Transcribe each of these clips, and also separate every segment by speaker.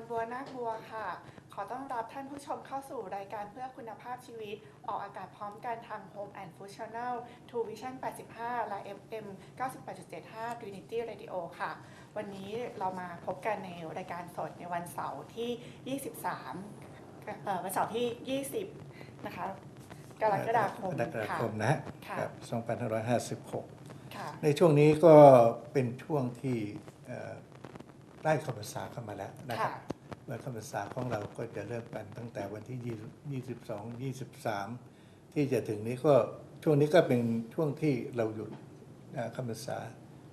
Speaker 1: สดีค่ะนวลบัวนาคบัวค่ะ ขอต้อนรับท่านผู้ชมเข้าสู่รายการเพื่อคุณภาพชีวิต ออกอากาศพร้อมกันทาง Home and Food Channel True Vision 85 และ FM 98.75 Trinity Radio ค่ะ วันนี้เรามาพบกันในรายการสดในวันเสาร์ที่ 23เอ่อวันเสาร์ที่ 20 นะคะกรกฎาคม
Speaker 2: กรกฎา
Speaker 1: ค่ะ
Speaker 2: คมนะฮะ
Speaker 1: ค่ะ
Speaker 2: ครับ2556
Speaker 1: ค่ะ
Speaker 2: ในช่วงนี้ก็เป็นช่วงที่ เอ่อได้คำภาษาเข้ามาแล้วนะครับ
Speaker 1: ค่ะ
Speaker 2: วันคำภาษาของเราก็จะเริ่มกันตั้งแต่วันที่20 22 23 ที่จะถึงนี้ก็ช่วงนี้ก็เป็นช่วงที่เราหยุดเอ่อคำภาษา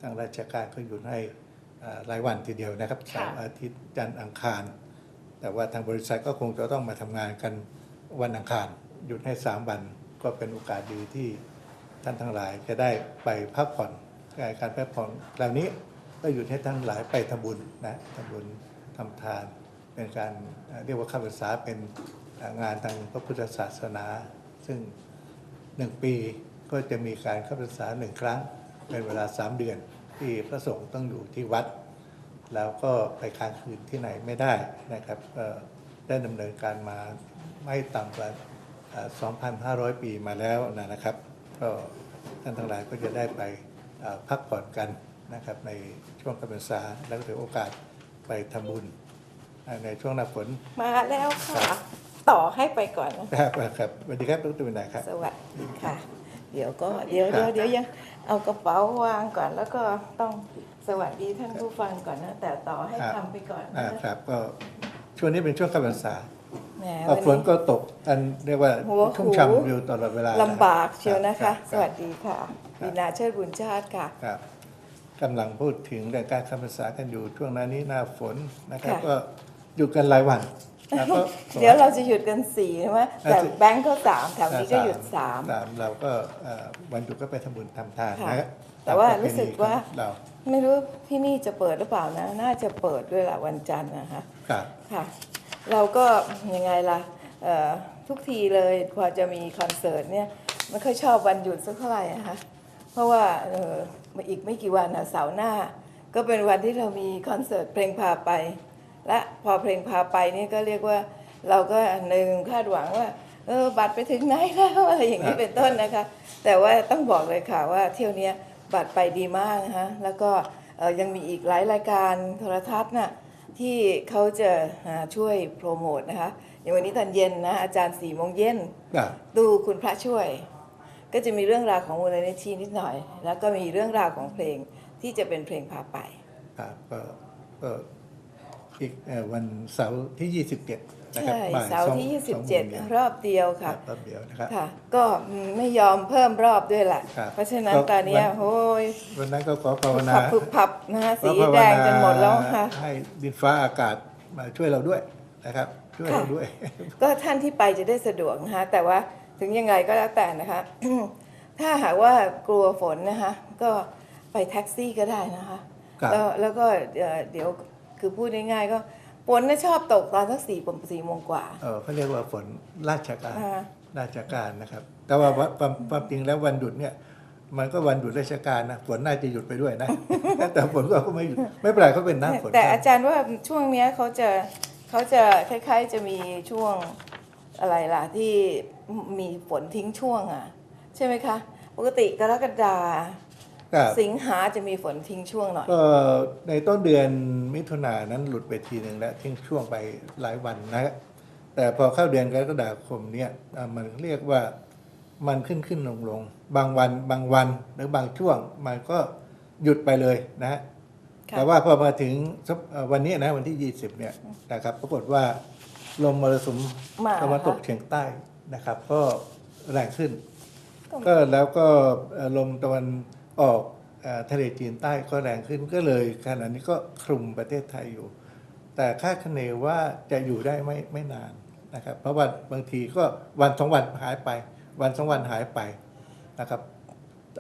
Speaker 2: ทางราชการก็หยุดให้เอ่อรายวันทีเดียวนะครับ
Speaker 1: ค่ะ
Speaker 2: เสาร์อาทิตย์จันทร์อังคาร แต่ว่าทางบริษัทก็คงจะต้องมาทำงานกันวันอังคาร หยุดให้ 3 วันก็เป็นโอกาสดีที่ท่านทั้งหลายจะได้ไปพักผ่อนการพักผ่อนเหล่านี้ ก็หยุดให้ท่านทั้งหลายไปทำบุญนะทำบุญทำทาน เป็นการเรียกว่าข้าพรรษาเป็นงานทางพระพุทธศาสนา ซึ่งหนึ่งปีก็จะมีการข้าพรรษาหนึ่งครั้ง เป็นเวลาสามเดือนที่พระสงฆ์ต้องอยู่ที่วัด แล้วก็ไปค้างคืนที่ไหนไม่ได้นะครับได้ดำเนินการมาไม่ต่ำกว่าเอ่อ2,500 ปีมาแล้วนะครับ ก็ท่านทั้งหลายก็จะได้ไปพักผ่อนกัน นะครับในช่วงกำพรรษาแล้วก็ถือโอกาสไปทำบุญอ่าในช่วงหน้าฝน
Speaker 3: มาแล้วค่ะ ต่อให้ไปก่อนนะ
Speaker 2: ครับครับสวัสดีครับดรวินัยครับ
Speaker 3: สวัสดีค่ะ เดี๋ยวก็เดี๋ยว
Speaker 2: ครั
Speaker 3: เดี๋ย
Speaker 2: บ
Speaker 3: วเดี๋ยวยังเอากระเป๋าวางก่อนแล้วก็ต้องสวัสดีท่านผู้ฟังก่อนนะแต่ต่อให้
Speaker 2: ครับ
Speaker 3: ทำไปก่อน
Speaker 2: อ่า
Speaker 3: นะครับ
Speaker 2: ก็ช่วงนี้เป็นช่วงกำพรรษา
Speaker 3: แหม
Speaker 2: ก็
Speaker 3: วัน
Speaker 2: ฝน
Speaker 3: นี้
Speaker 2: ก็ตกอันเรียกว่า
Speaker 3: หัว
Speaker 2: ชุ่ม
Speaker 3: หู
Speaker 2: ฉ่ำอยู่ตลอดเวลา
Speaker 3: ลำบากเชียวนะคะ
Speaker 2: รับ
Speaker 3: สวัสดีค่ะวีนาเชิดบุญชาติค่ะ
Speaker 2: ครับ กำลังพูดถึงเรื่องการคำภาษากันอยู่ช่วงหนั้นนี้หน้าฝนนะครับ
Speaker 3: ค่ะ
Speaker 2: ก็อยู่กันหลายวันแล้วก็ขอ
Speaker 3: เดี๋ยวเราจะหยุดกันสี่ใช่ไหมแต่
Speaker 2: อ่าสิ
Speaker 3: แบงก์ก็สามแถวนี้ก็หยุดสาม
Speaker 2: สามเราก็เอ่อวันหยุดก็ไปทำบุญทำทาน
Speaker 3: ค่ะ
Speaker 2: นะฮะ
Speaker 3: แต่ว่า
Speaker 2: ตมประเพณี
Speaker 3: รู้สึกว่า
Speaker 2: ของเรา
Speaker 3: ไม่รู้ที่นี่จะเปิดหรือเปล่านะ น่าจะเปิดด้วยละวันจันทร์นะคะ
Speaker 2: ครับ
Speaker 3: ค่ะ เราก็ยังไงล่ะเอ่อทุกทีเลยพอจะมีคอนเสิร์ตเนี่ยไม่ค่อยชอบวันหยุดสักเท่าไหร่นะคะเพราะว่าเอ่อ อีกไม่กี่วันนะเสาร์หน้า ก็เป็นวันที่เรามีคอนเสิร์ตเพลงพาไป และพอเพลงพาไปนี่ก็เรียกว่าเราก็หนึ่งคาดหวังว่าเออบัตรไปถึงไหนแล้วอะไรอย่างนี้เป็นต้นนะคะ แต่ว่าต้องบอกเลยค่ะว่าเที่ยวเนี้ยบัตรไปดีมากนะคะแล้วก็เอ่อยังมีอีกหลายรายการโทรทัศน์น่ะที่เขาจะอ่าช่วยโปรโมทนะคะอย่างวันนี้ตอนเย็นนะอาจารย์สี่โมงเย็น
Speaker 2: ครับ
Speaker 3: ดูคุณพระช่วย ก็จะมีเรื่องราวของมูลนิธินิดหน่อย แล้วก็มีเรื่องราวของเพลงที่จะเป็นเพลงพาไป
Speaker 2: ครับก็ก็อีกเอ่อวันเสาร์ที่ 27 นะครับ
Speaker 3: ใช่
Speaker 2: บ่าย
Speaker 3: เสาร์
Speaker 2: สอง
Speaker 3: ที่
Speaker 2: สองโมงเย็น
Speaker 3: 27 รอบเดียว
Speaker 2: ครั
Speaker 3: ค่ะ
Speaker 2: บแป๊บเดียวนะครับ
Speaker 3: ค่ะ ก็ไม่ยอมเพิ่มรอบด้วยแหละ
Speaker 2: ครับ
Speaker 3: เพราะฉะนั้น
Speaker 2: ก็
Speaker 3: ตอนเนี้ย
Speaker 2: วัน
Speaker 3: โอ้ย
Speaker 2: วันนั้นก็ขอภาวนา
Speaker 3: ผับพึบพับนะคะ
Speaker 2: ขอ
Speaker 3: สี
Speaker 2: ภาว
Speaker 3: แดงจนหมดแล้วค่ะ
Speaker 2: ให้ดินฟ้าอากาศมาช่วยเราด้วยนะครับ ช่วยเรา
Speaker 3: ค่ะ
Speaker 2: ด้วย
Speaker 3: ก็ท่านที่ไปจะได้สะดวกนะคะแต่ว่า ถึงยังไงก็แล้วแต่นะคะ ถ้าหากว่ากลัวฝนนะคะ ก็ไปแท็กซี่ก็ได้นะคะ
Speaker 2: ครับ
Speaker 3: แล้วแล้วก็เอ่อเดี๋ยวคือพูดง่ายๆก็ฝนน่ะชอบตกตอนสักสี่สี่โมงกว่า
Speaker 2: เออเขาเรียกว่าฝนราชการ
Speaker 3: อ่า
Speaker 2: ราชการนะครับ แต่ว่าว่าความความจริงแล้ววันหยุดเนี่ย มันก็วันหยุดราชการนะฝนน่าจะหยุดไปด้วยนะ แต่ฝนก็ไม่หยุดไม่เป็นไรเขาเป็นหน้าฝน
Speaker 3: แต่
Speaker 2: ครับ
Speaker 3: อาจารย์ว่าช่วงเนี้ยเขาจะเขาจะคล้ายๆจะมีช่วง อะไรล่ะที่มีฝนทิ้งช่วงอะ ใช่ไหมคะ ปกติกรกฎา
Speaker 2: ครับ
Speaker 3: สิงหาจะมีฝนทิ้งช่วงหน่อย
Speaker 2: ก็ในต้นเดือนมิถุนายนนั้นหลุดไปทีหนึ่งแล้วทิ้งช่วงไปหลายวันนะฮะแต่พอเข้าเดือนกรกฎาคมเนี่ยอ่ามันเรียกว่ามันขึ้นขึ้นลงลงบางวันบางวันหรือบางช่วงมันก็หยุดไปเลยนะฮะ
Speaker 3: ค่ะ
Speaker 2: แต่ว่าพอมาถึงสักเอ่อวันนี้นะวันที่ 20เนี่ยนะครับปรากฏว่า ลมมรสุม
Speaker 3: มา
Speaker 2: ตะวันตก
Speaker 3: ค่ะ
Speaker 2: เฉียงใต้นะครับ ก็แรงขึ้น
Speaker 3: ก็
Speaker 2: ก็แล้วก็เอ่อลมตะวันออกเอ่อทะเลจีนใต้ก็แรงขึ้นก็เลยขณะนี้ก็คลุมประเทศไทยอยู่ แต่คาดคะเนว่าจะอยู่ได้ไม่ไม่นานนะครับ เพราะว่าบางทีก็วันสองวันหายไป วันสองวันหายไปนะครับ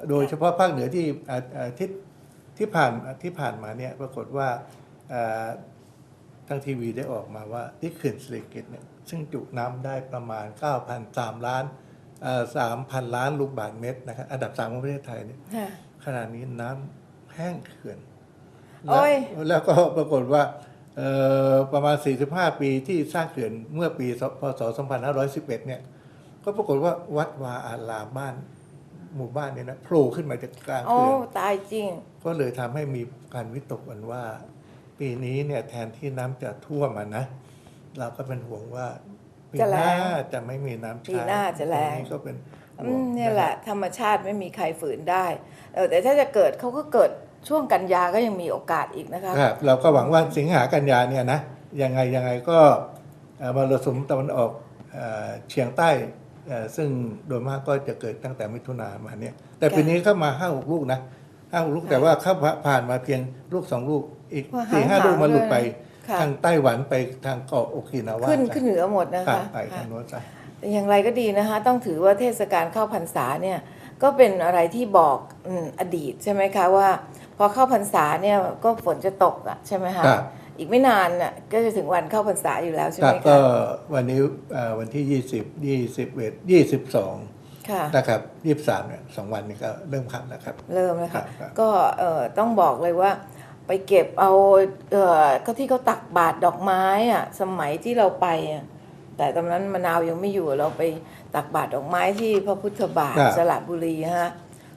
Speaker 2: โดยเฉพาะภาคเหนือที่อ่าอ่าที่ที่ผ่านที่ผ่านมาเนี่ยปรากฏว่าอ่า ทางทีวีได้ออกมาว่าที่เขื่อนสิริกิตเนี่ยซึ่งจุน้ำได้ประมาณ 9,003ล้านสามพันล้านลูกบาศก์เมตรนะครับอันดับสามของประเทศไทยเนี่ย
Speaker 3: ค่ะ
Speaker 2: ขณะนี้น้ำแห้งเขื่อน
Speaker 3: โอ้ย
Speaker 2: แล้วแล้วก็ปรากฏว่าเอ่อประมาณ 45 ปีที่สร้างเขื่อนเมื่อปีพศ 2511 เนี่ย ก็ปรากฏว่าวัดวาอารามบ้านหมู่บ้านเนี่ยนะโผล่ขึ้นมาจากกลาง
Speaker 3: โอ้
Speaker 2: เขื่อน
Speaker 3: ตายจริง
Speaker 2: ก็เลยทำให้มีการวิตกกันว่า ปีนี้เนี่ยแทนที่น้ำจะท่วมอะนะ เราก็เป็นห่วงว่าปี
Speaker 3: จะ
Speaker 2: ห
Speaker 3: แล้
Speaker 2: น้าง จะไม่มีน้ำใช้
Speaker 3: ปีหน้าจะแล้ง
Speaker 2: ตนี้ก็เป็น
Speaker 3: อื
Speaker 2: ห่วง
Speaker 3: มเนี่ยแหละ ธรรมชาติไม่มีใครฝืนได้เออแต่ถ้าจะเกิดเขาก็เกิดช่วงกันยาก็ยังมีโอกาสอีกนะคะ
Speaker 2: ครับเราก็หวังว่าสิงหากันยาเนี่ยนะยังไงยังไงก็เอ่อมรสุมตะวันออกเอ่อเฉียงใต้เอ่อซึ่งโดยมากก็จะเกิดตั้งแต่มิถุนามาเนี่ยแต่ปีนี้เข้ามาห้าหกลูกนะ ห้าลูกแต่ว่าเข้าผ่านมาเพียงลูกสองลูกอีกสี่ห้าลูกมาหลุดไปทางไต้หวันไปทางเกาะโอกินาวา
Speaker 3: ขึ้นขึ้นเหนือหมดนะ
Speaker 2: คะไปทางโน้นจ้ะ
Speaker 3: อย่างไรก็ดีนะคะ ต้องถือว่าเทศกาลเข้าพรรษาเนี่ยก็เป็นอะไรที่บอกอดีตใช่ไหมคะว่า พอเข้าพรรษาเนี่ยก็ฝนจะตกอะใช่ไหมคะอีกไม่นานน่ะก็จะถึงวันเข้าพรรษาอยู่แล้วใช่ไหมคะก็
Speaker 2: วันนี้วันที่ยี่สิบยี่สิบเอ็ดยี่สิบสอง นะครับยี่สิบสามเนี่ยสองวันนี้ก็เริ่มขับแล้วครับ
Speaker 3: เริ่มแล้ว
Speaker 2: ครั
Speaker 3: ค่ะ
Speaker 2: บครับ
Speaker 3: ก็เอ่อต้องบอกเลยว่า ไปเก็บเอาเอ่อก็ที่เขาตักบาตรดอกไม้อะสมัยที่เราไปอะแต่ตอนนั้นมะนาวยังไม่อยู่เราไปตักบาตรดอกไม้ที่พระพุทธบาท
Speaker 2: ครับ
Speaker 3: สระบุรีฮะ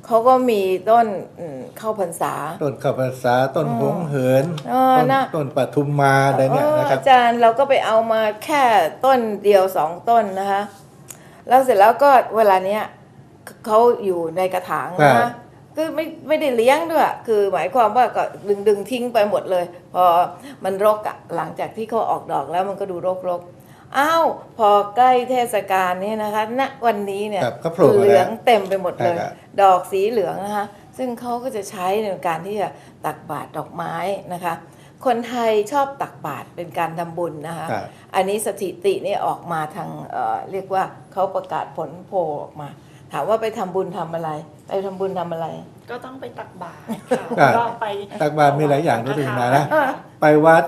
Speaker 3: เขาก็มีต้นอืมเข้าพรรษา
Speaker 2: ต้นข้าวภาษาต้นหงเหิน
Speaker 3: เออ
Speaker 2: ต้น
Speaker 3: น่ะ
Speaker 2: ต้นปทุมมาอะไรเนี่ย
Speaker 3: เออ
Speaker 2: นะครับ
Speaker 3: อาจารย์เราก็ไปเอามาแค่ต้นเดียวสองต้นนะคะ แล้วเสร็จแล้วก็เวลาเนี้ยเขาอยู่ในกระถาง
Speaker 2: ครั
Speaker 3: นะ
Speaker 2: บ
Speaker 3: คือไม่ไม่ได้เลี้ยงด้วย คือหมายความว่าก็ดึงดึงทิ้งไปหมดเลย พอมันรกอะหลังจากที่เขาออกดอกแล้วมันก็ดูรกรกอ้าวพอใกล้เทศกาลนี้นะคะณวันนี้เนี่ย
Speaker 2: ครับก็โผล่มา
Speaker 3: เหลื
Speaker 2: แล้
Speaker 3: อ
Speaker 2: ว
Speaker 3: งเต็มไปหมดเลย
Speaker 2: ครับ
Speaker 3: ดอกสีเหลืองนะคะ ซึ่งเขาก็จะใช้ในการที่จะตักบาตรดอกไม้นะคะ คนไทยชอบตักบาตรเป็นการทำบุญนะคะ
Speaker 2: ครับ
Speaker 3: อันนี้สถิตินี่ออกมาทางเอ่อเรียกว่าเขาประกาศผลโพลออกมา ถามว่าไปทำบุญทำอะไร ไปทำบุญทำอะไร
Speaker 1: ก็ต้องไปตักบาตรค่ะ
Speaker 2: ครับ
Speaker 1: ก็ไป
Speaker 2: ตักบาตรมีหลายอย่างด้วยนะนะ
Speaker 3: อ่า
Speaker 2: ไปวัด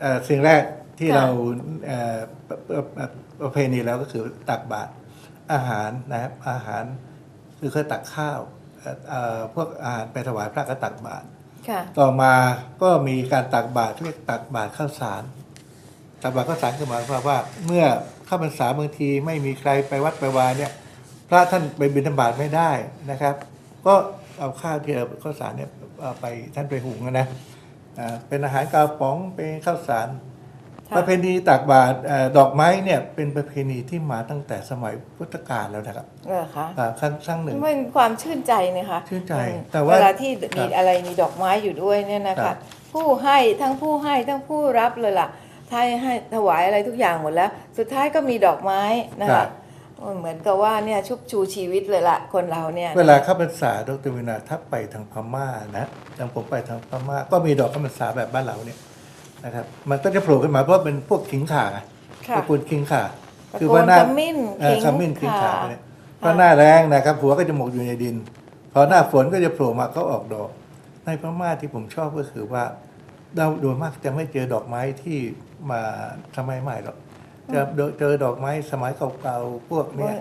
Speaker 2: เอ่อสิ่งแรกที่
Speaker 3: ค่ะ
Speaker 2: เราเอ่อประประประเพณีแล้วก็คือตักบาตรอาหารนะครับอาหารคือเคยตักข้าวเอ่อเอ่อพวกอาหารไปถวายพระก็ตักบาตร
Speaker 3: ค่ะ
Speaker 2: ต่อมาก็มีการตักบาตรเรียกตักบาตรข้าวสารตักบาตรข้าวสารคือหมายความว่า เมื่อเข้าพรรษาบางทีไม่มีใครไปวัดไปวาเนี่ย พระท่านไปบิณฑบาตไม่ได้นะครับ ก็เอาข้าวที่เอข้าวสารเนี่ยไปท่านไปหุงนะเป็นอาหารกาป๋องเป็นข้าวสาร ประเพณีตักบาตรเอ่อดอกไม้เนี่ยเป็นประเพณีที่มาตั้งแต่สมัยพุทธกาลแล้วนะครับ
Speaker 3: เออคะ
Speaker 2: อ่าครั้งครั้งหนึ่ง
Speaker 3: มันความชื่นใจนะคะ
Speaker 2: ชื่นใจ
Speaker 3: อืม
Speaker 2: แต่ว่า
Speaker 3: เวลาที่
Speaker 2: ครั
Speaker 3: มี
Speaker 2: บ
Speaker 3: อะไรมีดอกไม้อยู่ด้วยเนี่ยนะ
Speaker 2: ครั
Speaker 3: คะ
Speaker 2: บ
Speaker 3: ผู้ให้ทั้งผู้ให้ทั้งผู้รับเลยล่ะถ้าให้ถวายอะไรทุกอย่างหมดแล้ว สุดท้ายก็มีดอกไม้นะ
Speaker 2: ครั
Speaker 3: คะ
Speaker 2: บ
Speaker 3: เหมือนกับว่าเนี่ยชุบชูชีวิตเลยล่ะคนเราเนี่ย
Speaker 2: เวลาเข้าพรรษาดรวินาถ้าไปทางพม่านะอย่างผมไปทางพม่าก็มีดอกเข้าพรรษาแบบบ้านเราเนี่ย นะครับมันก็จะโผล่ขึ้นมาเพราะเป็นพวกขิงข่าไง
Speaker 3: ค่ะ
Speaker 2: ตระกูลขิงข่า
Speaker 3: ตระ
Speaker 2: คือ
Speaker 3: กู
Speaker 2: ว่า
Speaker 3: ล
Speaker 2: หน้า
Speaker 3: ขมิ้น
Speaker 2: เอ่อ
Speaker 3: ขิง
Speaker 2: ขมิ้นขิงข่า
Speaker 3: ค่ะ
Speaker 2: เนี่ยเพราะหน้าแรงนะครับ หัวก็จะหมกอยู่ในดิน พอหน้าฝนก็จะโผล่มาเขาออกดอก ในพม่าที่ผมชอบก็คือว่าเราโดยมากจะไม่เจอดอกไม้ที่มาสมัยใหม่หรอก จะเจอดอกไม้สมัยเก่าๆพวกเนี้ย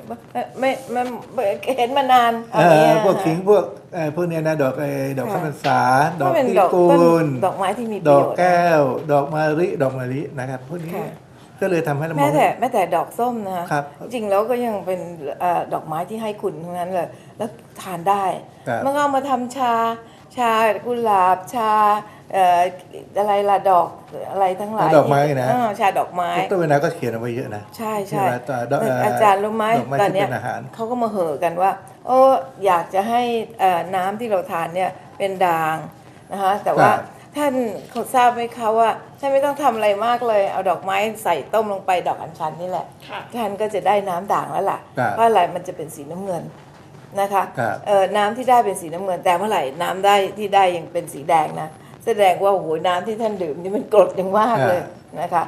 Speaker 3: ไม่ไม่ไม่เห็นมานาน
Speaker 2: เอ่
Speaker 3: นนี้
Speaker 2: อพวกขิงพวกเอ่อพวกเนี้ยนะดอกไอ้ดอก
Speaker 3: ค่ะ
Speaker 2: ข้าวพรรษาดอก
Speaker 3: ก็เป็น
Speaker 2: พิ
Speaker 3: ดอก
Speaker 2: กุ
Speaker 3: ต้น
Speaker 2: ล
Speaker 3: ดอกไม้ที่มีป
Speaker 2: ด
Speaker 3: ระ
Speaker 2: อ
Speaker 3: โย
Speaker 2: ก
Speaker 3: ชน์
Speaker 2: แก้ว ดอกมะลิดอกมะลินะครับพวกนี้
Speaker 3: ค่ะ
Speaker 2: ก็เลยทำให้เราม
Speaker 3: แม้
Speaker 2: อง
Speaker 3: แต่แม้แต่ดอกส้มนะคะ
Speaker 2: ครับ
Speaker 3: จริงแล้วก็ยังเป็นเอ่อดอกไม้ที่ให้คุณทั้งนั้นเลยแล้วทานได้
Speaker 2: ครับ
Speaker 3: มันก็เอามาทำชา ชากุหลาบชาเอ่ออะไรล่ะดอกอะไรทั้งหลาย
Speaker 2: ดอกไม้นะ
Speaker 3: เออชาดอกไม้
Speaker 2: ดรเวนาก็เขียนเอาไว้เยอะนะ
Speaker 3: ใช่
Speaker 2: ใช่
Speaker 3: ใช่
Speaker 2: ไหมต่อดอกเอ่อ
Speaker 3: อาจารย์รู้ไหม
Speaker 2: ดอกไม้
Speaker 3: ตอน
Speaker 2: ที่
Speaker 3: เนี้ย
Speaker 2: เป็นอาหาร
Speaker 3: เขาก็มาเห่อกันว่า โอ้อยากจะให้เอ่อน้ำที่เราทานเนี่ยเป็นด่างนะคะแต่ว่า
Speaker 2: ครับ
Speaker 3: ท่านเขาทราบไหมคะว่าท่านไม่ต้องทำอะไรมากเลย เอาดอกไม้ใส่ต้มลงไปดอกอัญชันนี่แหละ
Speaker 1: ค่ะ
Speaker 3: ท่านก็จะได้น้ำด่างแล้วล่ะ
Speaker 2: ครับ
Speaker 3: เพราะอะไรมันจะเป็นสีน้ำเงิน นะคะ
Speaker 2: ครับ
Speaker 3: เอ่อน้ำที่ได้เป็นสีน้ำเงินแต่เมื่อไหร่น้ำได้ที่ได้ยังเป็นสีแดงนะแสดงว่าโอ้โหน้ำที่ท่านดื่มนี่มันกรดอย่างมากเลยนะคะ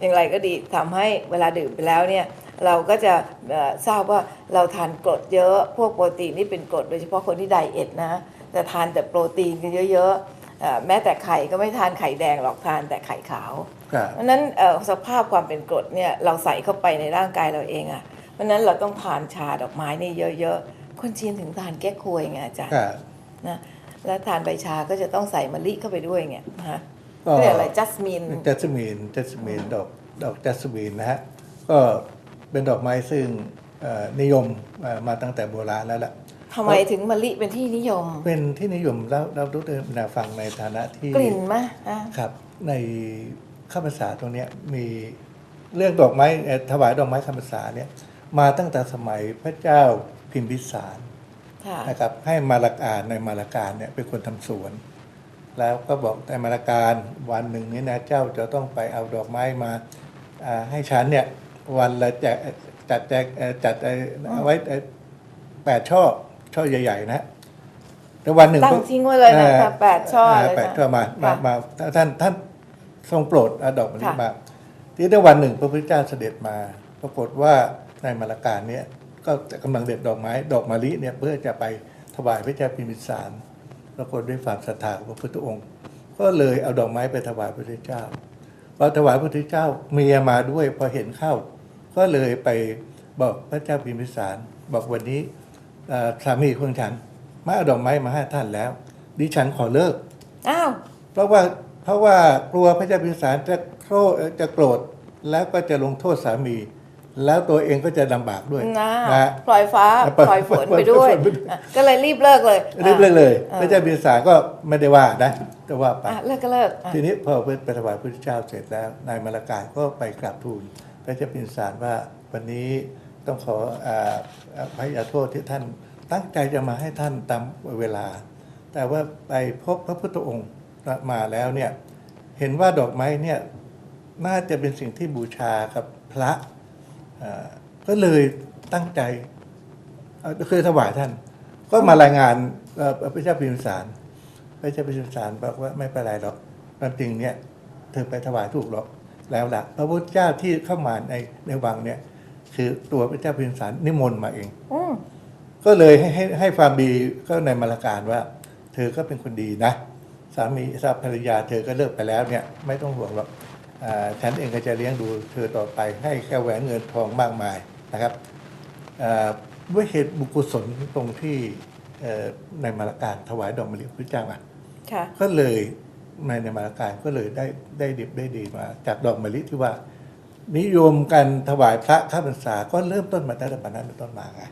Speaker 3: อย่างไรก็ดีทำให้เวลาดื่มไปแล้วเนี่ยเราก็จะเอ่อทราบว่าเราทานกรดเยอะพวกโปรตีนนี่เป็นกรดโดยเฉพาะคนที่ไดเอทนะแต่ทานแต่โปรตีนกันเยอะๆเอ่อแม้แต่ไข่ก็ไม่ทานไข่แดงหรอกทานแต่ไข่ขาว
Speaker 2: ครับ
Speaker 3: เพราะฉะนั้นเอ่อสภาพความเป็นกรดเนี่ยเราใส่เข้าไปในร่างกายเราเองอะ่ะเพราะฉะนั้นเราต้องทานชาดอกไม้นี่เยอะๆ คนจีนถึงทานแก้ควยไงอาจารย์
Speaker 2: ครับ
Speaker 3: นะแล้วทานใบชาก็จะต้องใส่มะลิเข้าไปด้วยไงนะคะ
Speaker 2: ก็
Speaker 3: เรียกอะไรจัสมิน
Speaker 2: จัสมินจัสมินดอกดอกจัสมินนะฮะก็เป็นดอกไม้ซึ่งเอ่อนิยมเอ่อมาตั้งแต่โบราณแล้วล่ะ
Speaker 3: ทำไมถึงมะลิเป็นที่นิยม
Speaker 2: เป็นที่นิยมแล้วเราทุกท่านฟังในฐานะที่
Speaker 3: กลิ่นมะอะ
Speaker 2: ครับ ในข้าพรรษาตรงเนี้ยมีเรื่องดอกไม้เอ่อถวายดอกไม้ข้าพรรษาเนี่ยมาตั้งแต่สมัยพระเจ้า พิมพิสาร
Speaker 3: ค่ะ
Speaker 2: นะครับให้มาลากาในมาลาการเนี่ยเป็นคนทำสวน แล้วก็บอกในมาลาการวันหนึ่งนี้นะเจ้าจะต้องไปเอาดอกไม้มาอ่าให้ฉันเนี่ยวันละแจกจัดแจกเอ่อจัดเอ่อเอาไว้เอ่อแปดช่อช่อใหญ่ ๆ นะแต่วันหนึ่ง
Speaker 3: ตั้งทิ้งไว้เลยนะ
Speaker 2: อ่า
Speaker 3: คะแปดช่อเลยนะ
Speaker 2: แปดช่อมามา
Speaker 3: ค่ะ
Speaker 2: มาท่านท่านทรงโปรดเอาดอกมะลิ
Speaker 3: ค่ะ
Speaker 2: มา ที่ได้วันหนึ่งพระพุทธเจ้าเสด็จมา ปรากฏว่าในมาลาการเนี่ย ก็กำลังเด็ดดอกไม้ ดอกมะลิเนี่ยเพื่อจะไปถวายพระเจ้าพิมพิสารปรากฏด้วยความศรัทธาของพระพุทธองค์ ก็เลยเอาดอกไม้ไปถวายพระพุทธเจ้าพอถวายพระพุทธเจ้าเมียมาด้วยพอเห็นเข้า ก็เลยไปบอกพระเจ้าพิมพิสาร บอกวันนี้เอ่อสามีของฉันมาเอาดอกไม้มาให้ท่านแล้ว ดิฉันขอเลิก
Speaker 3: อ้าว
Speaker 2: เพราะว่าเพราะว่ากลัวพระเจ้าพิมพิสารจะโทษจะโกรธแล้วก็จะลงโทษสามี แล้วตัวเองก็จะลำบากด้วย
Speaker 3: นะ
Speaker 2: นะ
Speaker 3: ปล่อยฟ้า
Speaker 2: ปล่อย
Speaker 3: ปล่อยฝน
Speaker 2: ปล่อย
Speaker 3: ไปด้วย
Speaker 2: ฝนไปด้วย
Speaker 3: อะก็เลยรีบเลิกเลย
Speaker 2: เรียบเลยเลย
Speaker 3: อะ
Speaker 2: พระเจ้าพิมพิสารก็ไม่ได้ว่านะแต่ว่าไป
Speaker 3: อะเลิกก็เลิกอะ
Speaker 2: ทีนี้พอไปถวายพระพุทธเจ้าเสร็จแล้วนายมาลากาก็ไปกราบทูลพระเจ้าพิมพิสารว่าวันนี้ต้องขออ่าอภัยโทษที่ท่านตั้งใจจะมาให้ท่านตามเวลา แต่ว่าไปพบพระพุทธองค์มาแล้วเนี่ยเห็นว่าดอกไม้เนี่ยน่าจะเป็นสิ่งที่บูชากับพระอ่า ก็เลยตั้งใจเอ่อคือถวายท่าน ก็มารายงานเอ่อพระเจ้าพิมพิสารพระเจ้าพิมพิสารบอกว่าไม่เป็นไรหรอกความจริงเนี่ยเธอไปถวายถูกหรอกแล้วล่ะพระพุทธเจ้าที่เข้ามาในในวังเนี่ย คือตัวพระเจ้าพิมพิสารนิมนต์มาเอง
Speaker 3: อืม
Speaker 2: ก็เลยให้ให้ให้ความดีก็ในมาลาการว่า เธอก็เป็นคนดีนะ สามีสาภรรยาเธอก็เลิกไปแล้วเนี่ย ไม่ต้องห่วงหรอกอา ฉันเองก็จะเลี้ยงดูเธอต่อไปให้แค่แหวนเงินทองมากมายนะครับอ่าด้วยเหตุบุญกุศลตรงที่เอ่อในมาลาการถวายดอกมะลิพระเจ้าอะ
Speaker 3: ค่ะ
Speaker 2: ก็เลยในในมาลาการก็เลยได้ได้ดิบได้ดีมา จากดอกมะลิที่ว่า นิยมการถวายพระข้าพรรษาก็เริ่มต้นมาตั้งแต่ปัจจุบันเป็นต้นมาไง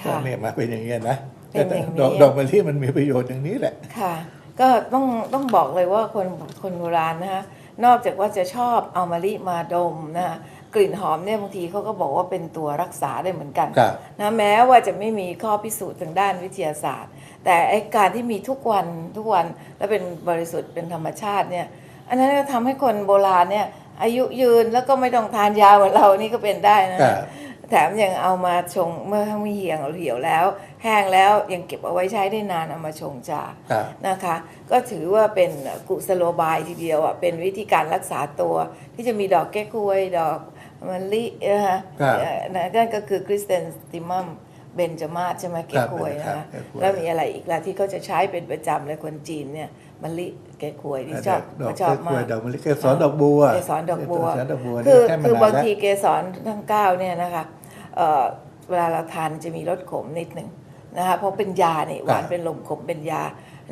Speaker 3: ค่ะ
Speaker 2: ก็เนี่ยมาเป็นอย่างเงี้ยนะ
Speaker 3: เป็นอย่างนี้
Speaker 2: ดอกดอกมะลิมันมีประโยชน์อย่างนี้แหละ
Speaker 3: ค่ะ ก็ต้องต้องบอกเลยว่าคนคนโบราณนะคะ นอกจากว่าจะชอบเอามะลิมาดมนะคะกลิ่นหอมเนี่ยบางทีเขาก็บอกว่าเป็นตัวรักษาได้เหมือนกัน
Speaker 2: ครับ
Speaker 3: นะแม้ว่าจะไม่มีข้อพิสูจน์ทางด้านวิทยาศาสตร์ แต่ไอการที่มีทุกวันทุกวันและเป็นบริสุทธิ์เป็นธรรมชาติเนี่ยอันนั้นก็ทำให้คนโบราณเนี่ยอายุยืนแล้วก็ไม่ต้องทานยาเหมือนเรานี่ก็เป็นได้นะ
Speaker 2: ครั
Speaker 3: คะ
Speaker 2: บ
Speaker 3: แถมยังเอามาชงเมื่อไม่เหี่ยวเหี่ยวแล้ว แห้งแล้วยังเก็บเอาไว้ใช้ได้นานเอามาชงชา
Speaker 2: ครับ
Speaker 3: นะคะ ก็ถือว่าเป็นกุสโลบายทีเดียวอะเป็นวิธีการรักษาตัว ที่จะมีดอกแก้ควยดอกมะลินะคะ
Speaker 2: ครับ
Speaker 3: เอ่อนั่นก็คือคริสเตนสติมัมเบนจมาศใช่ไหมแก้ควย
Speaker 2: ครั
Speaker 3: นะ
Speaker 2: บ
Speaker 3: คะ
Speaker 2: แก้ควย
Speaker 3: แล้วมีอะไรอีกล่ะที่เขาจะใช้เป็นประจำเลยคนจีนเนี่ยมะลิแก้ควยที่ชอบ
Speaker 2: ดอก
Speaker 3: ชอบ
Speaker 2: กล้
Speaker 3: มา
Speaker 2: วย
Speaker 3: ก
Speaker 2: ดอกมะลิเกสรดอกบัว
Speaker 3: เกสรดอกบัว
Speaker 2: เกสรดอกบัว
Speaker 3: คือ
Speaker 2: เนี่ยแค่
Speaker 3: คือบาง
Speaker 2: นนแล้ว
Speaker 3: ทีเกสรทั้งเก้าเนี่ยนะคะเอ่อเวลาเราทานจะมีรสขมนิดหนึ่ง นะคะเพราะเป็นยาเนี่ยหวานเป็นลมขมเป็นยา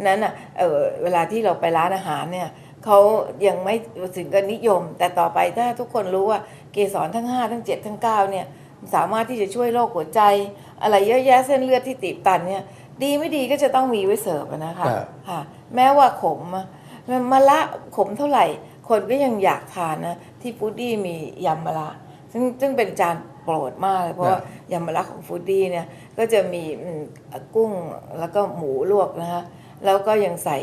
Speaker 3: นั้นอะเออเวลาที่เราไปร้านอาหารเนี่ยเขายังไม่ถึงกับนิยม แต่ต่อไปถ้าทุกคนรู้ว่าเกสรทั้ง 5 ทั้ง 7 ทั้ง 9 เนี่ยสามารถที่จะช่วยโรคหัวใจ อะไรเยอะแยะเส้นเลือดที่ตีบตันเนี่ย ดีไม่ดีก็จะต้องมีไว้เสิร์ฟอะนะคะ
Speaker 2: ครับ
Speaker 3: ค่ะ แม้ว่าขมอะมะละขมเท่าไหร่ คนก็ยังอยากทานนะ ที่ฟูดดี้มียำมะละซึ่งซึ่งเป็นจาน โปรดมากเลยเพราะว่ายำมะละของฟูดดี้เนี่ยก็จะมีอืมกุ้งแล้วก็หมูลวกนะคะแล้วก็ยังใส่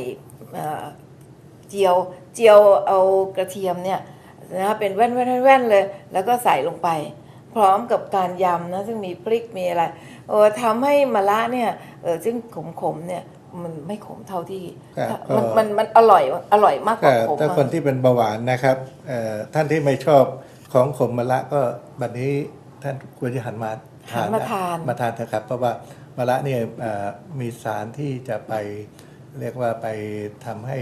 Speaker 3: เอ่อเจียวเจียวเอากระเทียมเนี่ยนะคะเป็นแว่นแว่นแว่นๆเลย แล้วก็ใส่ลงไป พร้อมกับการยำนะซึ่งมีพริกมีอะไรเออทำให้มะละเนี่ยเออซึ่งขมๆเนี่ยมันไม่ขมเท่าที่
Speaker 2: ครับ
Speaker 3: มัน
Speaker 2: ก็
Speaker 3: มันมันอร่อยอร่อยมากก
Speaker 2: ก็
Speaker 3: ว่าขม
Speaker 2: ถ้า
Speaker 3: อะ
Speaker 2: คนที่เป็นเบาหวานนะครับเอ่อท่านที่ไม่ชอบของขมมะละก็บัดนี้ ท่านควรจะหันมา
Speaker 3: หันมาทาน
Speaker 2: มาทานเถอะครับ เพราะว่ามะละเนี่ยเอ่อมีสารที่จะไปเรียกว่าไปทำให้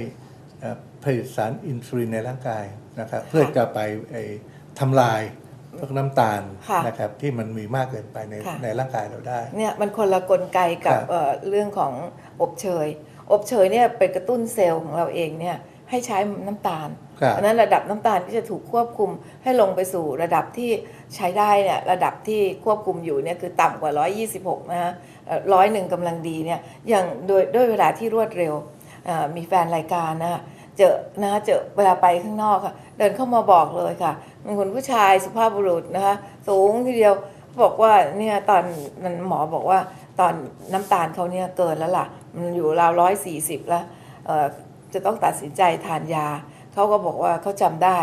Speaker 2: เอ่อผลิตสารอินซูลินในร่างกายนะครับเพื่อจะไปไอ้ทำลายพวกน้ำตาล
Speaker 3: ค่ะ
Speaker 2: นะครับที่มันมีมากเกินไปใน
Speaker 3: ค่ะ
Speaker 2: ในร่างกายเราได้
Speaker 3: เนี่ยมันคนละกลไกกับ
Speaker 2: ครับ
Speaker 3: เอ่อเรื่องของอบเชย อบเชยเนี่ยเป็นกระตุ้นเซลล์ของเราเองเนี่ยให้ใช้น้ำตาล
Speaker 2: ครับ
Speaker 3: เพราะฉะนั้นระดับน้ำตาลที่จะถูกควบคุมให้ลงไปสู่ระดับที่ ใช้ได้เนี่ยระดับที่ควบคุมอยู่เนี่ยคือต่ำกว่า 126 นะฮะร้อยหนึ่งกำลังดีเนี่ยอย่างโดยด้วยเวลาที่รวดเร็วมีแฟนรายการนะฮะเจอนะฮะเจอเวลาไปข้างนอกค่ะ เดินเข้ามาบอกเลยค่ะเป็นคนผู้ชายสุภาพบุรุษนะคะสูงทีเดียวบอกว่าเนี่ยตอนนั้นหมอบอกว่าตอนน้ำตาลเขาเนี่ยเกินแล้วล่ะ มันอยู่ราวร้อยสี่สิบแล้วเออจะต้องตัดสินใจทานยา เขาก็บอกว่าเขาจำได้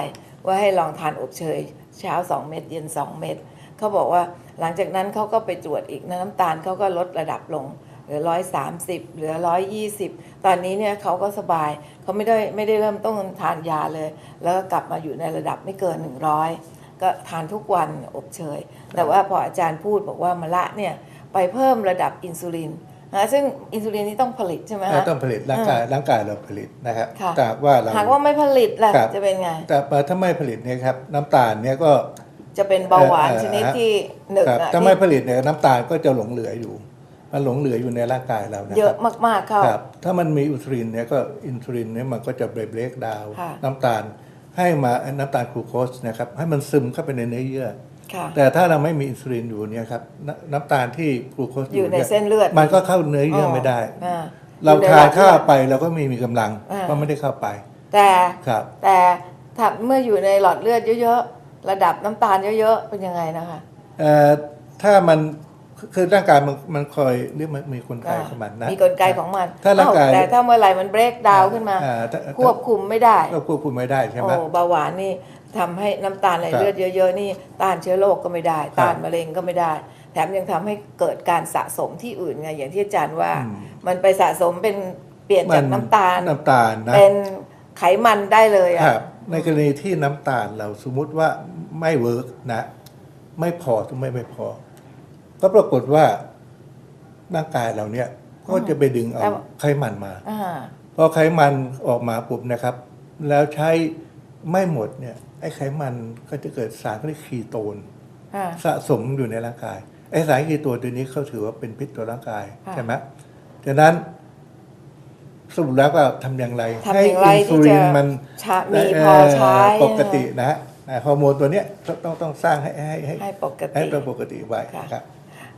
Speaker 3: ว่าให้ลองทานอบเชย เช้า 2 เม็ดเย็น 2 เม็ดเขาบอกว่าหลังจากนั้นเขาก็ไปตรวจอีกนะน้ำตาลเขาก็ลดระดับลงเหลือ130เหลือ120ตอนนี้เนี่ยเขาก็สบายเขาไม่ได้ไม่ได้เริ่มต้องทานยาเลย แล้วก็กลับมาอยู่ในระดับไม่เกิน100ก็ทานทุกวันอบเชย แต่ว่าพออาจารย์พูดบอกว่า มะละเนี่ย ไปเพิ่มระดับอินซูลิน นะซึ่งอินซูลินนี่ต้องผลิตใช่ไหม
Speaker 2: เรา
Speaker 3: ฮะ
Speaker 2: ต้องผลิตร่างกายร่างกายเราผลิตนะครับ
Speaker 3: ค่ะ
Speaker 2: แต่ว่าเรา
Speaker 3: หากว่าไม่ผลิตล่ะ
Speaker 2: ครับ
Speaker 3: จะเป็นไง
Speaker 2: แต่ถ้าไม่ผลิตเนี่ยครับน้ำตาลเนี่ยก็
Speaker 3: จะเป็นเบาหวาน
Speaker 2: เอ่อ
Speaker 3: ชนิด
Speaker 2: เอ่อ
Speaker 3: ที่หนึ่ง
Speaker 2: ครับ
Speaker 3: อะ
Speaker 2: ถ้า
Speaker 3: ที่
Speaker 2: ไม่ผลิตเนี่ยน้ำตาลก็จะหลงเหลืออยู่ มันหลงเหลืออยู่ในร่างกายเรานะ
Speaker 3: เย
Speaker 2: ค
Speaker 3: อะ
Speaker 2: รับ
Speaker 3: มากๆเข้า
Speaker 2: ครับ ถ้ามันมีอินซูลินเนี่ยก็อินซูลินเนี่ยมันก็จะเบรกดาว
Speaker 3: ค่ะ
Speaker 2: น้ำตาลให้มาน้ำตาลกลูโคสนะครับให้มันซึมเข้าไปในเนื้อเยื่อ
Speaker 3: ค่ะ
Speaker 2: แต่ถ้าเราไม่มีอินซูลินอยู่เนี่ยครับน้ำน้ำตาลที่กลูโคส
Speaker 3: อยู่ใน
Speaker 2: ย
Speaker 3: เส้นเลือด
Speaker 2: มันก็เข้าเนื้อเยื่อไม่ได้
Speaker 3: อ่า
Speaker 2: เรา
Speaker 3: อยู่ใน
Speaker 2: ทาน
Speaker 3: หลอด
Speaker 2: ข้าว
Speaker 3: เลือด
Speaker 2: ไปเราก็ไม่มีกำลัง
Speaker 3: อ่า
Speaker 2: เพราะไม่ได้เข้าไป
Speaker 3: แต่
Speaker 2: ครับ
Speaker 3: แต่ถ้าเมื่ออยู่ในหลอดเลือดเยอะๆ ระดับน้ำตาลเยอะๆ เป็นยังไงนะคะ
Speaker 2: เอ่อถ้ามันคือร่างกายมันมันคอยเรียกมันมีกลไก
Speaker 3: อ่า
Speaker 2: ของมันนะ
Speaker 3: มีกลไกของมัน
Speaker 2: ถ้าร่างกาย
Speaker 3: เอ้แต่ถ้าเมื่อไหร่มันเบรกดาวขึ้นมา
Speaker 2: อ่ถ้า
Speaker 3: ควบคุมไม่ได้
Speaker 2: ก็ควบคุมไม่ได้ใช่ไหม
Speaker 3: โอ้เบาหวานนี่ ทำให้น้ำตาลใน
Speaker 2: ครับ
Speaker 3: เลือดเยอะๆนี่ต้านเชื้อโรคก็ไม่ได้
Speaker 2: ครับ
Speaker 3: ต้านมะเร็งก็ไม่ได้ แถมยังทำให้เกิดการสะสมที่อื่นไงอย่างที่อาจารย์ว่า
Speaker 2: อืม
Speaker 3: มันไปสะสมเป็นเปลี่ยนจากน้ำตาล
Speaker 2: น้ำตาลนะ
Speaker 3: เป็นไขมันได้เลย
Speaker 2: ค
Speaker 3: อะ
Speaker 2: รับในกรณีที่น้ำตาลเราสมมุติว่าไม่เวิร์กนะ ไม่พอทุกไม่ไม่พอ ก็ปรากฏว่าร่างกายเราเนี่ยก็จะไปดึงเอาไขมันมา
Speaker 3: อ่า
Speaker 2: พอไขมันออกมาปุ๊บนะครับ แล้วใช้ไม่หมดเนี่ย ไอ้ไขมันก็จะเกิดสารที่เรียกคีโตน
Speaker 3: อ่า
Speaker 2: สะสมอยู่ในร่างกาย ไอ้สารคีโตนตัวนี้เขาถือว่าเป็นพิษต่อร่างกาย
Speaker 3: ค่ะ
Speaker 2: ใช่ไหมฉะนั้นสรุปแล้วก็ทำอย่างไร
Speaker 3: ทำอย่างไร
Speaker 2: อินซูลิน
Speaker 3: ที่จะ
Speaker 2: มัน
Speaker 3: ชะมีพอใช้
Speaker 2: ปกตินะฮะอ่าฮอร์โมนตัวเนี้ยต้องต้องต้องสร้างให้ให้ให้
Speaker 3: ให้ปก
Speaker 2: ให้
Speaker 3: ติ
Speaker 2: เป็นปกติไว้
Speaker 3: ค่ะ
Speaker 2: ครับ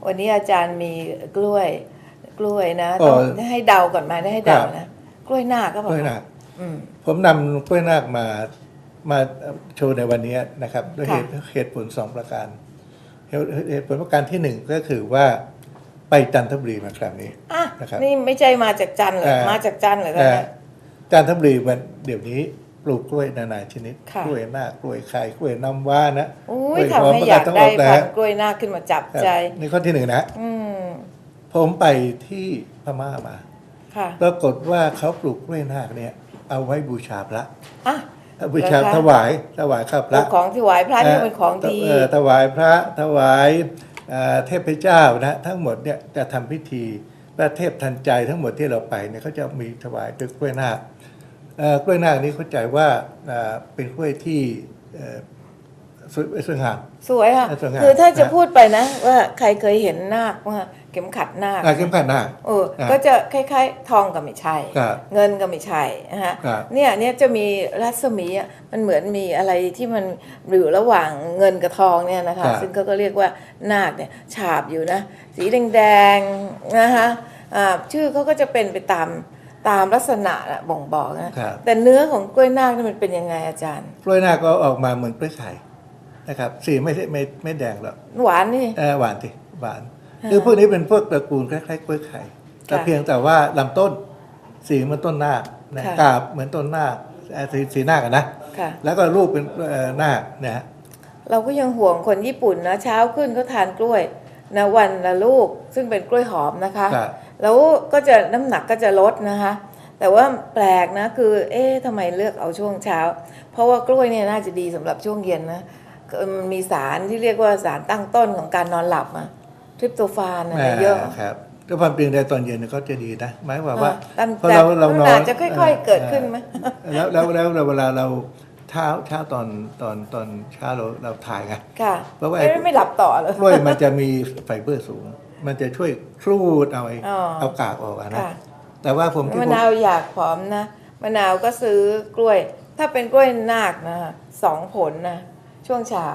Speaker 3: วันนี้อาจารย์มีกล้วย กล้วยนะ
Speaker 2: เออ
Speaker 3: ต้องให้เดาก่อนไหมได้ให้เดา
Speaker 2: ครับ
Speaker 3: นะ กล้วยหน้าคก็บอก
Speaker 2: กล้วยนาค
Speaker 3: อืม
Speaker 2: ผมนำกล้วยนาคมา มาโชว์ในวันนี้นะครับด้วยเห
Speaker 3: ค่ะ
Speaker 2: ตุเหตุผลสองประการเหตุเหตุผลประการที่หนึ่งก็คือว่าไปจันทบุรีมาครั้งนี้
Speaker 3: อะ
Speaker 2: นะครับ
Speaker 3: นี่ไม่ใช่มาจากจันทร์เหรอ
Speaker 2: เอ่อ
Speaker 3: มาจากจันทร์เหรอ
Speaker 2: แต่
Speaker 3: เนี่ย
Speaker 2: จันทบุรีมันเดี๋ยวนี้ปลูกกล้วยนานาชนิด
Speaker 3: ค่ะ
Speaker 2: กล้วยนาคกล้วยไข่กล้วยน้ำว้านะ
Speaker 3: อุ้
Speaker 2: ก
Speaker 3: ย
Speaker 2: ล้วยหอม
Speaker 3: ทำให้อยาก
Speaker 2: ทั้งห
Speaker 3: ได้
Speaker 2: มดนะ
Speaker 3: พัน
Speaker 2: ฮะ
Speaker 3: ธุ์กล้วยหน้าคขึ้นมาจับ
Speaker 2: ครับ
Speaker 3: ใจ
Speaker 2: นี่ข้อที่หนึ่งนะ
Speaker 3: อืม
Speaker 2: ผมไปที่พม่ามา
Speaker 3: ค่ะ
Speaker 2: ปรากฏว่าเขาปลูกกล้วยนาคเนี่ย เอาไว้บูชาพระ
Speaker 3: อะ
Speaker 2: บูชา
Speaker 3: เหรอคะ
Speaker 2: ถวายถวายข้าวพระ
Speaker 3: ของที่ไหวพระนี่เป็นของดี
Speaker 2: เอ่อถวายพระถวายเอ่อเทพเจ้านะทั้งหมดเนี่ยจะทำพิธีและเทพทันใจทั้งหมดที่เราไปเนี่ยเขาจะมีถวายด้วยกล้วยนาคเอ่อกล้วยนาคนี้เข้าใจว่าเอ่อเป็นกล้วยที่เอ่อสวยสวยงาม
Speaker 3: สวยค่ะ
Speaker 2: สวยงาม
Speaker 3: คือถ้าจะ
Speaker 2: นะ
Speaker 3: พูดไปนะ ว่าใครเคยเห็นนาคว่า เข็มขัดนาค
Speaker 2: อ่าเข้มขัดนาค
Speaker 3: เออ
Speaker 2: ครับ
Speaker 3: ก็จะคล้ายๆ ทองก็ไม่ใช่
Speaker 2: ครับ
Speaker 3: เงินก็ไม่ใช่นะฮะ
Speaker 2: ครับ
Speaker 3: เนี่ยเนี่ยจะมีรัศมีอะมันเหมือนมีอะไรที่มันอยู่ระหว่างเงินกับทองเนี่ยนะคะ
Speaker 2: ครับ
Speaker 3: ซึ่งเขาก็เรียกว่านาคเนี่ยฉาบอยู่นะ สีแดงๆนะคะอ่าชื่อเขาก็จะเป็นไปตามตามลักษณะน่ะบ่งบอกนะครับแต่เนื้อของกล้วยนาคนี่มันเป็นยังไงอาจารย์
Speaker 2: กล้วยนาคก็ออกมาเหมือนกล้วยไข่นะครับสีไม่ไม่ไม่ไม่แดงหรอก
Speaker 3: หวานนี่
Speaker 2: เออหวานสิหวาน คือพวกนี้เป็นพวกตระกูลคล้ายๆกล้วยไข่ แต่
Speaker 3: ค่ะ
Speaker 2: เพียงแต่ว่าลำต้นสีเหมือนต้นนาคนะ
Speaker 3: ค่ะ
Speaker 2: กาบเหมือนต้นนาคเอ่อสีสีนาคอะนะ
Speaker 3: ค่ะ
Speaker 2: แล้วก็รูปเป็นเอ่อนาคนะฮะ
Speaker 3: เราก็ยังห่วงคนญี่ปุ่นนะเช้าขึ้นก็ทานกล้วยนะวันละลูกซึ่งเป็นกล้วยหอมนะคะ
Speaker 2: ครับ
Speaker 3: แล้วก็จะน้ำหนักก็จะลดนะคะ แต่ว่าแปลกนะคือ เอ๊ะทำไมเลือกเอาช่วงเช้า เพราะว่ากล้วยเนี่ยน่าจะดีสำหรับช่วงเย็นนะคือมันมีสารที่เรียกว่าสารตั้งต้นของการนอนหลับอะ ทริปโตฟานอะไรเยอะา
Speaker 2: ครับด้วยความจริงในตอนเย็นเนยก็จะดีนะหมายความว่า
Speaker 3: ตั้ง
Speaker 2: พอ
Speaker 3: แต่
Speaker 2: เราเราน
Speaker 3: มัน
Speaker 2: อน
Speaker 3: อาจจะค่อย ๆ เกิดขึ้นไหม
Speaker 2: เออแล้วแล้วแล้วแล้วเวลาเราเช้าเช้าตอนตอนตอนเช้าเราเราถ่ายไง
Speaker 3: ค่ะ
Speaker 2: เพราะว่าไอ้
Speaker 3: เอ๊ะไม่หลับต่อเลย
Speaker 2: กล้วยมันจะมีไฟเบอร์สูง มันจะช่วยครูดเอาไอ้
Speaker 3: อ๋อ
Speaker 2: เอากากออกอะนะ
Speaker 3: ค่ะ
Speaker 2: แต่ว่าผมที่
Speaker 3: มะ
Speaker 2: ผม
Speaker 3: นาวอยากผอมนะมะนาวก็ซื้อกล้วย ถ้าเป็นกล้วยนาคนะสองผลนะช่วงเช้า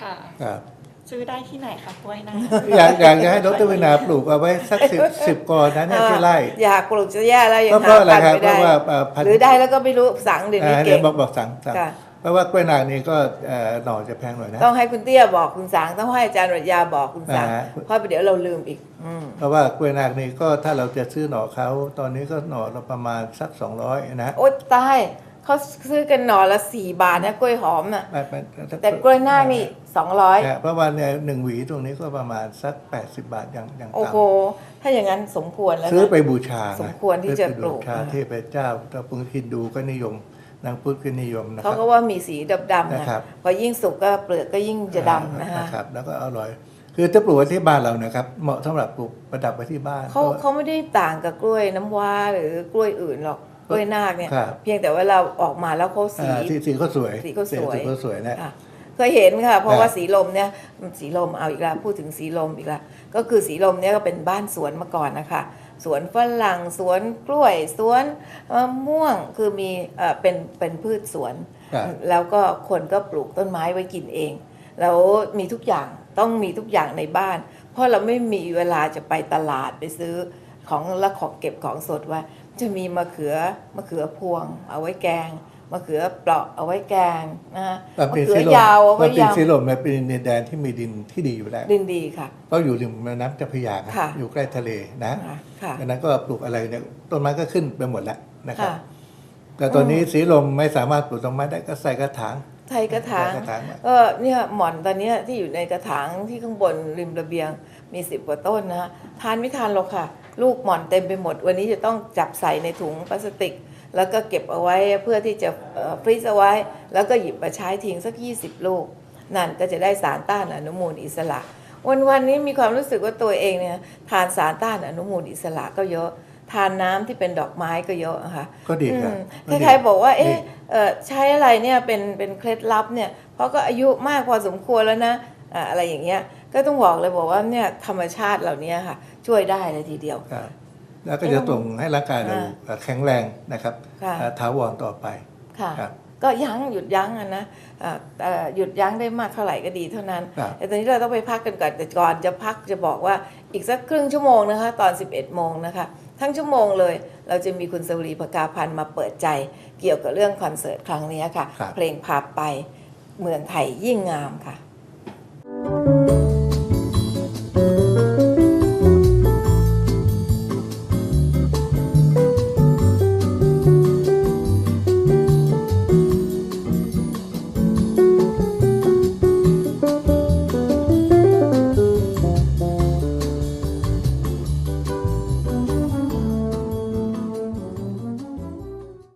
Speaker 1: ค่ะ
Speaker 2: ครับ
Speaker 1: ซื้อได้ที่ไหนคะกล้วยนา
Speaker 2: อยากอยากจะให้ดรวินาปลูกเอาไว้สักสิบสิบกอนั้นเนี่ยที่ไร่
Speaker 3: อยากปลูกจะแย่แล้วยัง
Speaker 2: ก็เพ
Speaker 3: หา
Speaker 2: ราะอะไร
Speaker 3: พัน
Speaker 2: ครับ
Speaker 3: ธุ์ไม่ได้
Speaker 2: เพราะว่าเอ่อพันธุ์
Speaker 3: หรือได้แล้วก็ไม่รู้สั่งเดี๋ยวนี้
Speaker 2: อ่า
Speaker 3: เก่
Speaker 2: เดี๋ยว
Speaker 3: ง
Speaker 2: บอกบอกสั่งสั่ง
Speaker 3: ค่ะ
Speaker 2: เพราะว่ากล้วยนางนี่ก็เอ่อหน่อจะแพงหน่อยนะ
Speaker 3: ต้องให้คุณเตี้ยบอกคุณสังต้องให้อาจารย์รัตยาบอกคุณสัง
Speaker 2: อ่าฮะ
Speaker 3: เพราะเดี๋ยวเราลืมอีกอืม
Speaker 2: เพราะว่ากล้วยนางนี่ก็ถ้าเราจะซื้อหน่อเขาตอนนี้ก็หน่อเราประมาณสัก200นะ
Speaker 3: โอ๊ยตาย เขาซื้อกันหน่อละสี่บาทนะกล้วยหอมน่ะ
Speaker 2: ไม่ไม่
Speaker 3: แต่กล้วยหน้าคนี่สองร้อย
Speaker 2: นะเพราะว่าเนี่ยหนึ่งหวีตรงนี้ก็ประมาณสัก 80 บาทอย่างอย่าง
Speaker 3: โอ้โห
Speaker 2: ต่ำ
Speaker 3: ถ้าอย่างนั้นสมควรแล้ว
Speaker 2: ซื้อ
Speaker 3: นะ
Speaker 2: ไปบูชา
Speaker 3: สมควรที่จะ
Speaker 2: ซื้อไบูชา
Speaker 3: ปลูก
Speaker 2: เทพเจ้าถ้าพุทธฮินดูก็นิยมนางพุทธก็นิยมนะค
Speaker 3: เขา
Speaker 2: รับ
Speaker 3: ก็ว่ามีสีดำๆนะ
Speaker 2: นะครับ
Speaker 3: พอยิ่งสุกก็เปลือกก็ยิ่งจะดำนะฮะ
Speaker 2: ครับ แล้วก็อร่อย คือถ้าปลูกไว้ที่บ้านเรานะครับ เหมาะสำหรับปลูกประดับไว้ที่บ้าน
Speaker 3: เขา
Speaker 2: พระว่
Speaker 3: เขาไม่ได้ต่างกับกล้วยน้ำว้าหรือกล้วยอื่นหรอก กล้วยนาคเนี่ย
Speaker 2: ครับ
Speaker 3: เพียงแต่ว่าเราออกมาแล้วเขาสี
Speaker 2: อ่าสีสีเขาสวย
Speaker 3: สีเขาสวย
Speaker 2: สีเขาสวยนะ
Speaker 3: ค่ะเคยเห็นค่ะ เพราะ
Speaker 2: ครับ
Speaker 3: ว่าสีลมเนี่ยสีลมเอาอีกแล้วพูดถึงสีลมอีกแล้วก็คือสีลมเนี่ยก็เป็นบ้านสวนมาก่อนนะคะสวนฝรั่งสวนกล้วยสวนมะม่วงคือมีเอ่อเป็นเป็นพืชสวน
Speaker 2: ครับ
Speaker 3: แล้วก็คนก็ปลูกต้นไม้ไว้กินเอง แล้วมีทุกอย่างต้องมีทุกอย่างในบ้าน เพราะเราไม่มีเวลาจะไปตลาดไปซื้อของแล้วของเก็บของสดไว่า จะมีมะเขือมะเขือพวง เอาไว้แกงมะเขือเปราะเอาไว้แกงนะฮะ
Speaker 2: มัน
Speaker 3: มะ
Speaker 2: เป็น
Speaker 3: เขื
Speaker 2: สี
Speaker 3: อ
Speaker 2: ลม
Speaker 3: ยาวเอา
Speaker 2: มั
Speaker 3: ไว้
Speaker 2: นเป็น
Speaker 3: ยำ
Speaker 2: สีลมมันเป็นดินแดนที่มีดินที่ดีอยู่แล้ว
Speaker 3: ดินดีค่ะ
Speaker 2: เพราะอยู่ริมแม่น้ำเจ้าพระยาไง
Speaker 3: ค่ะ
Speaker 2: อยู่ใกล้ทะเลนะ
Speaker 3: ค่ะค่ะ
Speaker 2: ดังนั้นก็ปลูกอะไรเนี่ยต้นไม้ก็ขึ้นไปหมดแล้วนะครับ
Speaker 3: ค่ะ
Speaker 2: แต่ตอนนี้สีลมไม่สามารถปลูกต้นไม้ได้ก็ใส่กระถาง
Speaker 3: ไทยกระถาง
Speaker 2: ใส่กระถางมา
Speaker 3: ก็เนี่ยหมอนตอนเนี้ยที่อยู่ในกระถางที่ข้างบนริมระเบียงมีสิบกว่าต้นนะฮะทานไม่ทานหรอกค่ะ ลูกหมอนเต็มไปหมด วันนี้จะต้องจับใส่ในถุงพลาสติก แล้วก็เก็บเอาไว้เพื่อที่จะฟรีซเอาไว้ แล้วก็หยิบมาใช้ทิ้งสัก 20 ลูก นั่นก็จะได้สารต้านอนุมูลอิสระ วันวันๆนี้มีความรู้สึกว่าตัวเองเนี่ยทานสารต้านอนุมูลอิสระก็เยอะทานน้ำที่เป็นดอกไม้ก็เยอะอะค่ะ
Speaker 2: ก็ดีครับ
Speaker 3: อืม
Speaker 2: ก็ดี
Speaker 3: ใครๆบอกว่า เอ๊ะ
Speaker 2: ดี
Speaker 3: เอ่อใช้อะไรเนี่ยเป็นเป็นเคล็ดลับเนี่ยเพราะก็อายุมากพอสมควรแล้วนะอ่าอะไรอย่างเงี้ย ก็ต้องบอกเลยบอกว่าเนี่ยธรรมชาติเหล่านี้ค่ะ ช่วยได้เลยทีเดียว
Speaker 2: ครับแล้วก็จะส่งให้ร่างกายเรา
Speaker 3: อ่า
Speaker 2: แข็งแรงนะครับ
Speaker 3: ค่ะ
Speaker 2: อ่าถาวรต่อไป
Speaker 3: ค่ะ
Speaker 2: ครับ
Speaker 3: ก็ยั้งหยุดยั้งอะนะอ่าเอ่อหยุดยั้งได้มากเท่าไหร่ก็ดีเท่านั้น
Speaker 2: ครับ
Speaker 3: แต่ตอนนี้เราต้องไปพักกันก่อนแต่ก่อนจะพักจะบอกว่าอีกสักครึ่งชั่วโมงนะคะ ตอน 11 โมงนะคะ ทั้งชั่วโมงเลยเราจะมีคุณสวรีภกาพันธ์มาเปิดใจ เกี่ยวกับเรื่องคอนเสิร์ตครั้งนี้ค่ะ
Speaker 2: ครับ
Speaker 3: เพลงพาไปเมืองไทยยิ่งงามค่ะ